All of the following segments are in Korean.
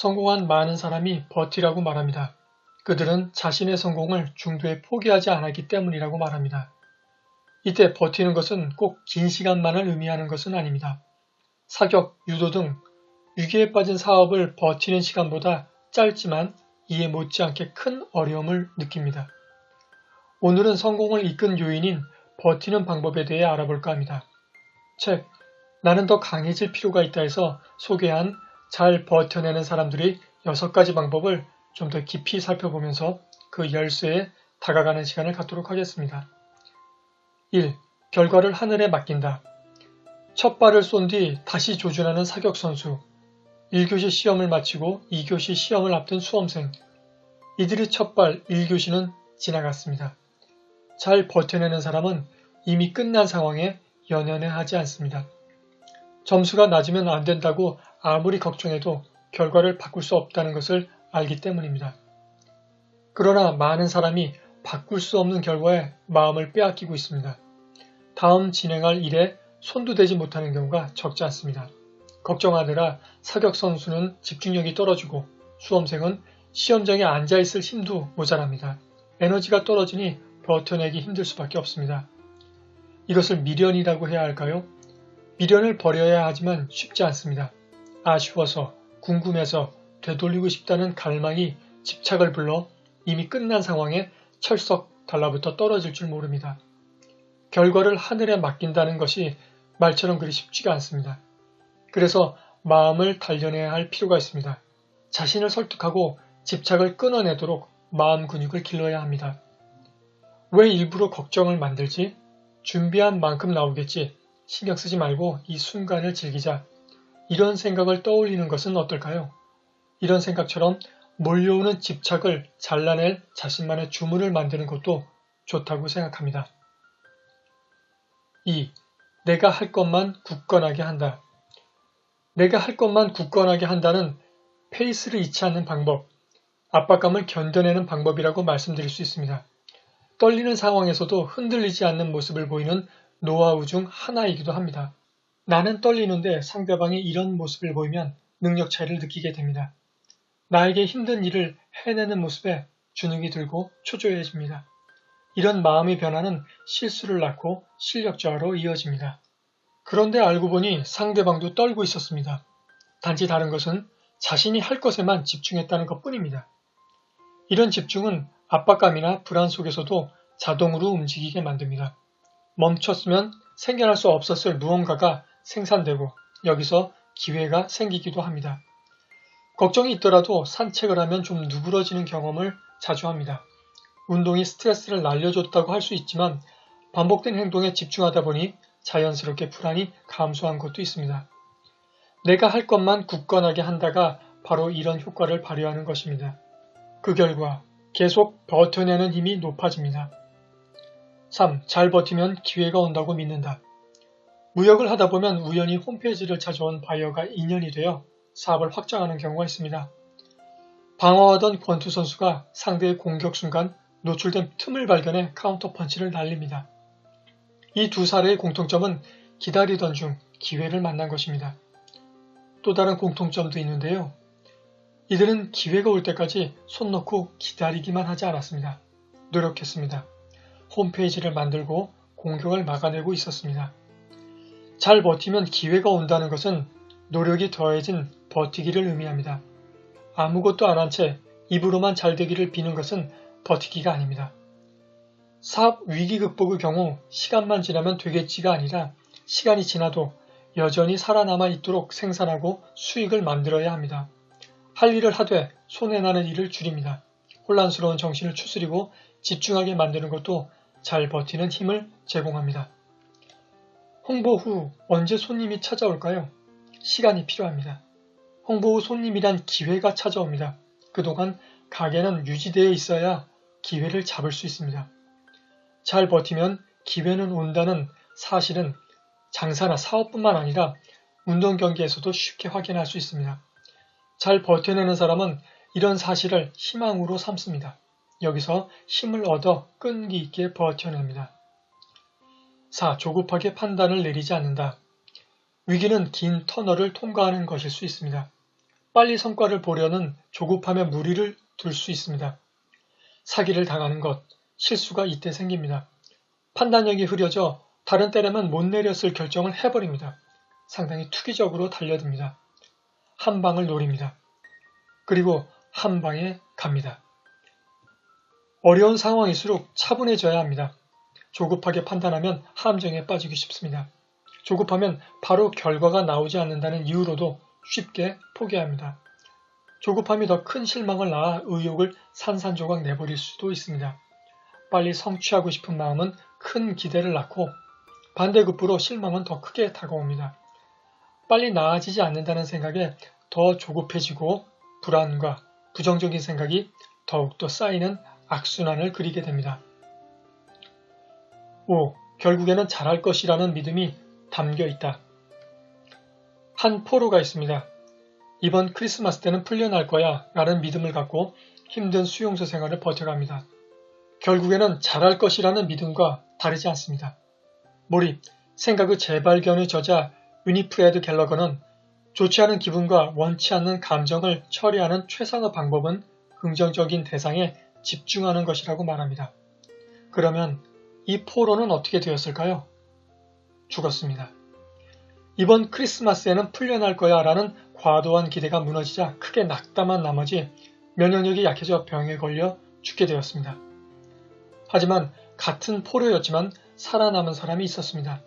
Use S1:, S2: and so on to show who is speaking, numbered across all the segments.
S1: 성공한 많은 사람이 버티라고 말합니다. 그들은 자신의 성공을 중도에 포기하지 않았기 때문이라고 말합니다. 이때 버티는 것은 꼭 긴 시간만을 의미하는 것은 아닙니다. 사격, 유도 등 위기에 빠진 사업을 버티는 시간보다 짧지만 이에 못지않게 큰 어려움을 느낍니다. 오늘은 성공을 이끈 요인인 버티는 방법에 대해 알아볼까 합니다. 책 나는 더 강해질 필요가 있다 해서 소개한 잘 버텨내는 사람들이 6가지 방법을 좀 더 깊이 살펴보면서 그 열쇠에 다가가는 시간을 갖도록 하겠습니다. 1. 결과를 하늘에 맡긴다. 첫 발을 쏜 뒤 다시 조준하는 사격 선수. 1교시 시험을 마치고 2교시 시험을 앞둔 수험생. 이들의 첫발 1교시는 지나갔습니다. 잘 버텨내는 사람은 이미 끝난 상황에 연연해 하지 않습니다. 점수가 낮으면 안 된다고 아무리 걱정해도 결과를 바꿀 수 없다는 것을 알기 때문입니다. 그러나 많은 사람이 바꿀 수 없는 결과에 마음을 빼앗기고 있습니다. 다음 진행할 일에 손도 대지 못하는 경우가 적지 않습니다. 걱정하느라 사격 선수는 집중력이 떨어지고 수험생은 시험장에 앉아있을 힘도 모자랍니다. 에너지가 떨어지니 버텨내기 힘들 수밖에 없습니다. 이것을 미련이라고 해야 할까요? 미련을 버려야 하지만 쉽지 않습니다. 아쉬워서, 궁금해서, 되돌리고 싶다는 갈망이 집착을 불러 이미 끝난 상황에 철썩 달라붙어 떨어질 줄 모릅니다. 결과를 하늘에 맡긴다는 것이 말처럼 그리 쉽지가 않습니다. 그래서 마음을 단련해야 할 필요가 있습니다. 자신을 설득하고 집착을 끊어내도록 마음 근육을 길러야 합니다. 왜 일부러 걱정을 만들지? 준비한 만큼 나오겠지. 신경 쓰지 말고 이 순간을 즐기자. 이런 생각을 떠올리는 것은 어떨까요? 이런 생각처럼 몰려오는 집착을 잘라낼 자신만의 주문을 만드는 것도 좋다고 생각합니다. 2. 내가 할 것만 굳건하게 한다. 내가 할 것만 굳건하게 한다는 페이스를 잃지 않는 방법, 압박감을 견뎌내는 방법이라고 말씀드릴 수 있습니다. 떨리는 상황에서도 흔들리지 않는 모습을 보이는 노하우 중 하나이기도 합니다. 나는 떨리는데 상대방이 이런 모습을 보이면 능력 차이를 느끼게 됩니다. 나에게 힘든 일을 해내는 모습에 주눅이 들고 초조해집니다. 이런 마음의 변화는 실수를 낳고 실력 저하로 이어집니다. 그런데 알고 보니 상대방도 떨고 있었습니다. 단지 다른 것은 자신이 할 것에만 집중했다는 것 뿐입니다. 이런 집중은 압박감이나 불안 속에서도 자동으로 움직이게 만듭니다. 멈췄으면 생겨날 수 없었을 무언가가 생산되고 여기서 기회가 생기기도 합니다. 걱정이 있더라도 산책을 하면 좀 누그러지는 경험을 자주 합니다. 운동이 스트레스를 날려줬다고 할 수 있지만 반복된 행동에 집중하다 보니 자연스럽게 불안이 감소한 것도 있습니다. 내가 할 것만 굳건하게 한다가 바로 이런 효과를 발휘하는 것입니다. 그 결과 계속 버텨내는 힘이 높아집니다. 3. 잘 버티면 기회가 온다고 믿는다. 무역을 하다 보면 우연히 홈페이지를 찾아온 바이어가 인연이 되어 사업을 확장하는 경우가 있습니다. 방어하던 권투 선수가 상대의 공격 순간 노출된 틈을 발견해 카운터 펀치를 날립니다. 이 두 사례의 공통점은 기다리던 중 기회를 만난 것입니다. 또 다른 공통점도 있는데요. 이들은 기회가 올 때까지 손 놓고 기다리기만 하지 않았습니다. 노력했습니다. 홈페이지를 만들고 공격을 막아내고 있었습니다. 잘 버티면 기회가 온다는 것은 노력이 더해진 버티기를 의미합니다. 아무것도 안 한 채 입으로만 잘 되기를 비는 것은 버티기가 아닙니다. 사업 위기 극복의 경우 시간만 지나면 되겠지가 아니라 시간이 지나도 여전히 살아남아 있도록 생산하고 수익을 만들어야 합니다. 할 일을 하되 손해나는 일을 줄입니다. 혼란스러운 정신을 추스리고 집중하게 만드는 것도 잘 버티는 힘을 제공합니다. 홍보 후 언제 손님이 찾아올까요? 시간이 필요합니다. 홍보 후 손님이란 기회가 찾아옵니다. 그동안 가게는 유지되어 있어야 기회를 잡을 수 있습니다. 잘 버티면 기회는 온다는 사실은 장사나 사업뿐만 아니라 운동 경기에서도 쉽게 확인할 수 있습니다. 잘 버텨내는 사람은 이런 사실을 희망으로 삼습니다. 여기서 힘을 얻어 끈기 있게 버텨냅니다. 4. 조급하게 판단을 내리지 않는다. 위기는 긴 터널을 통과하는 것일 수 있습니다. 빨리 성과를 보려는 조급함에 무리를 둘 수 있습니다. 사기를 당하는 것, 실수가 이때 생깁니다. 판단력이 흐려져 다른 때라면 못 내렸을 결정을 해버립니다. 상당히 투기적으로 달려듭니다. 한 방을 노립니다. 그리고 한 방에 갑니다. 어려운 상황일수록 차분해져야 합니다. 조급하게 판단하면 함정에 빠지기 쉽습니다. 조급하면 바로 결과가 나오지 않는다는 이유로도 쉽게 포기합니다. 조급함이 더 큰 실망을 낳아 의욕을 산산조각 내버릴 수도 있습니다. 빨리 성취하고 싶은 마음은 큰 기대를 낳고 반대급부로 실망은 더 크게 다가옵니다. 빨리 나아지지 않는다는 생각에 더 조급해지고 불안과 부정적인 생각이 더욱더 쌓이는 악순환을 그리게 됩니다. 5. 결국에는 잘할 것이라는 믿음이 담겨 있다. 한 포로가 있습니다. 이번 크리스마스 때는 풀려날 거야 라는 믿음을 갖고 힘든 수용소 생활을 버텨갑니다. 결국에는 잘할 것이라는 믿음과 다르지 않습니다. 몰입, 생각의 재발견의 저자 유니프레드 갤러거는 좋지 않은 기분과 원치 않는 감정을 처리하는 최상의 방법은 긍정적인 대상에 집중하는 것이라고 말합니다. 그러면 이 포로는 어떻게 되었을까요? 죽었습니다. 이번 크리스마스에는 풀려날 거야 라는 과도한 기대가 무너지자 크게 낙담한 나머지 면역력이 약해져 병에 걸려 죽게 되었습니다. 하지만 같은 포로였지만 살아남은 사람이 있었습니다.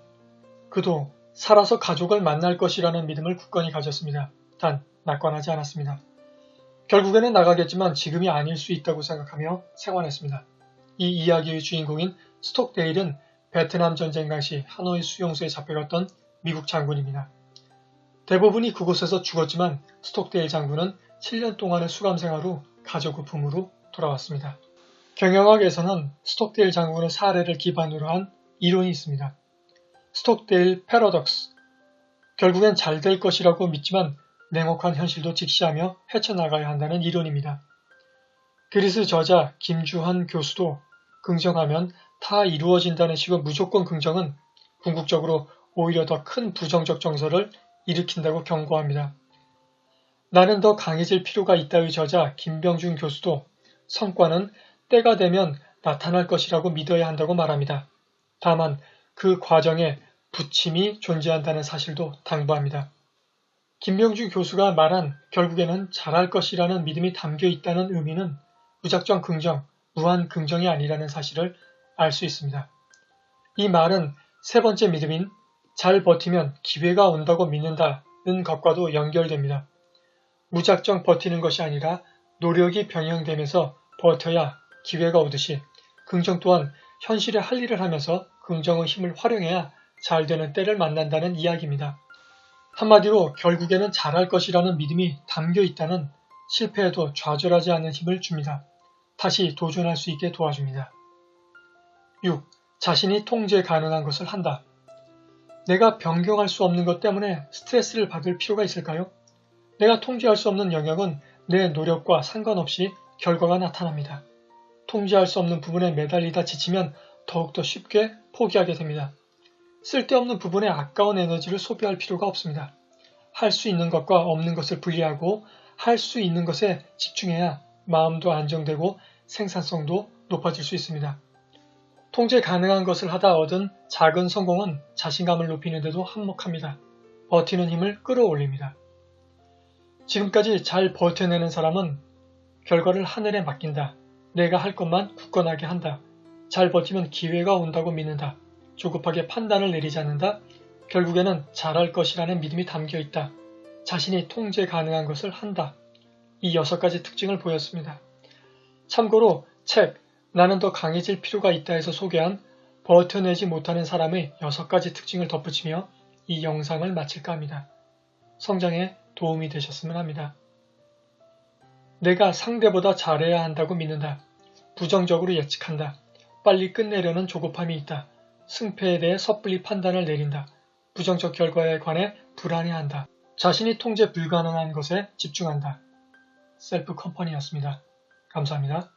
S1: 그도 살아서 가족을 만날 것이라는 믿음을 굳건히 가졌습니다. 단 낙관하지 않았습니다. 결국에는 나가겠지만 지금이 아닐 수 있다고 생각하며 생활했습니다. 이 이야기의 주인공인 스톡데일은 베트남 전쟁 당시 하노이 수용소에 잡혀갔던 미국 장군입니다. 대부분이 그곳에서 죽었지만 스톡데일 장군은 7년 동안의 수감 생활 후 가족의 품으로 돌아왔습니다. 경영학에서는 스톡데일 장군의 사례를 기반으로 한 이론이 있습니다. 스톡데일 패러독스. 결국엔 잘 될 것이라고 믿지만 냉혹한 현실도 직시하며 헤쳐나가야 한다는 이론입니다. 그리스 저자 김주환 교수도 긍정하면 다 이루어진다는 식의 무조건 긍정은 궁극적으로 오히려 더 큰 부정적 정서를 일으킨다고 경고합니다. 나는 더 강해질 필요가 있다의 저자 김병준 교수도 성과는 때가 되면 나타날 것이라고 믿어야 한다고 말합니다. 다만 그 과정에 부침이 존재한다는 사실도 당부합니다. 김명주 교수가 말한 결국에는 잘할 것이라는 믿음이 담겨 있다는 의미는 무작정 긍정, 무한 긍정이 아니라는 사실을 알 수 있습니다. 이 말은 세 번째 믿음인 잘 버티면 기회가 온다고 믿는다는 것과도 연결됩니다. 무작정 버티는 것이 아니라 노력이 병행되면서 버텨야 기회가 오듯이 긍정 또한 현실에 할 일을 하면서 긍정의 힘을 활용해야 잘 되는 때를 만난다는 이야기입니다. 한마디로 결국에는 잘할 것이라는 믿음이 담겨 있다는 실패에도 좌절하지 않는 힘을 줍니다. 다시 도전할 수 있게 도와줍니다. 6. 자신이 통제 가능한 것을 한다. 내가 변경할 수 없는 것 때문에 스트레스를 받을 필요가 있을까요? 내가 통제할 수 없는 영역은 내 노력과 상관없이 결과가 나타납니다. 통제할 수 없는 부분에 매달리다 지치면 더욱더 쉽게 포기하게 됩니다. 쓸데없는 부분에 아까운 에너지를 소비할 필요가 없습니다. 할 수 있는 것과 없는 것을 분리하고 할 수 있는 것에 집중해야 마음도 안정되고 생산성도 높아질 수 있습니다. 통제 가능한 것을 하다 얻은 작은 성공은 자신감을 높이는데도 한몫합니다. 버티는 힘을 끌어올립니다. 지금까지 잘 버텨내는 사람은 결과를 하늘에 맡긴다. 내가 할 것만 굳건하게 한다. 잘 버티면 기회가 온다고 믿는다. 조급하게 판단을 내리지 않는다. 결국에는 잘할 것이라는 믿음이 담겨 있다. 자신이 통제 가능한 것을 한다. 이 여섯 가지 특징을 보였습니다. 참고로 책 나는 더 강해질 필요가 있다 해서 소개한 버텨내지 못하는 사람의 여섯 가지 특징을 덧붙이며 이 영상을 마칠까 합니다. 성장에 도움이 되셨으면 합니다. 내가 상대보다 잘해야 한다고 믿는다. 부정적으로 예측한다. 빨리 끝내려는 조급함이 있다. 승패에 대해 섣불리 판단을 내린다. 부정적 결과에 관해 불안해한다. 자신이 통제 불가능한 것에 집중한다. 셀프 컴퍼니였습니다. 감사합니다.